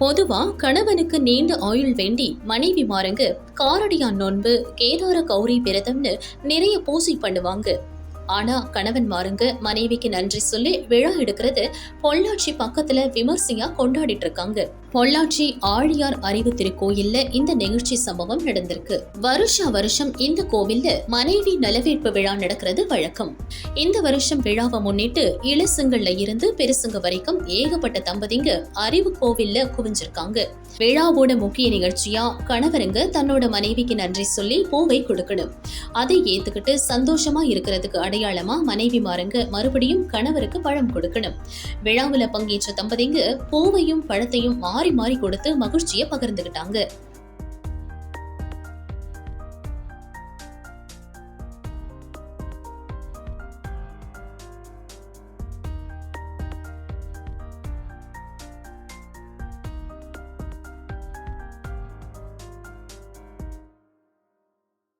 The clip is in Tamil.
பொதுவா கணவனுக்கு நீண்ட ஆயுள் வேண்டி மனைவி மாறுங்க காரடியான் நோன்பு கேதார கௌரி விரதம்னு நிறைய பூசை பண்ணுவாங்க. ஆனா கணவன் மாறுங்க மனைவிக்கு நன்றி சொல்லி விழா எடுக்கிறது பொள்ளாச்சி பக்கத்துல விமர்சையா கொண்டாடிட்டு இருக்காங்க. பொள்ளாச்சி ஆழியார் அறிவு திருக்கோயில்ல இந்த நிகழ்ச்சி சம்பவம் நடந்திருக்கு. வருஷ வருஷம் இந்த கோவில்ல மனைவி நலவேற்பு விழா நடக்கிறது வழக்கம். இந்த வருஷம் விழாவை முன்னிட்டு இளசுங்கள்ல இருந்து பெருசுங்க வரைக்கும் ஏகப்பட்ட தம்பதிங்க அறிவு கோவில்ல குவிஞ்சிருக்காங்க. விழாவோட முக்கிய நிகழ்ச்சியா கணவருங்க தன்னோட மனைவிக்கு நன்றி சொல்லி பூவை கொடுக்கணும். அதை ஏத்துக்கிட்டு சந்தோஷமா இருக்கிறதுக்கு அடையாளமா மனைவி மாறுங்க மறுபடியும் கணவருக்கு பழம் கொடுக்கணும். விழாவுல பங்கேற்ற தம்பதிங்க பூவையும் பழத்தையும் மாறி மாறி மாறி கொடுத்து மகிழ்ச்சியை பகிர்ந்துகிட்டாங்க.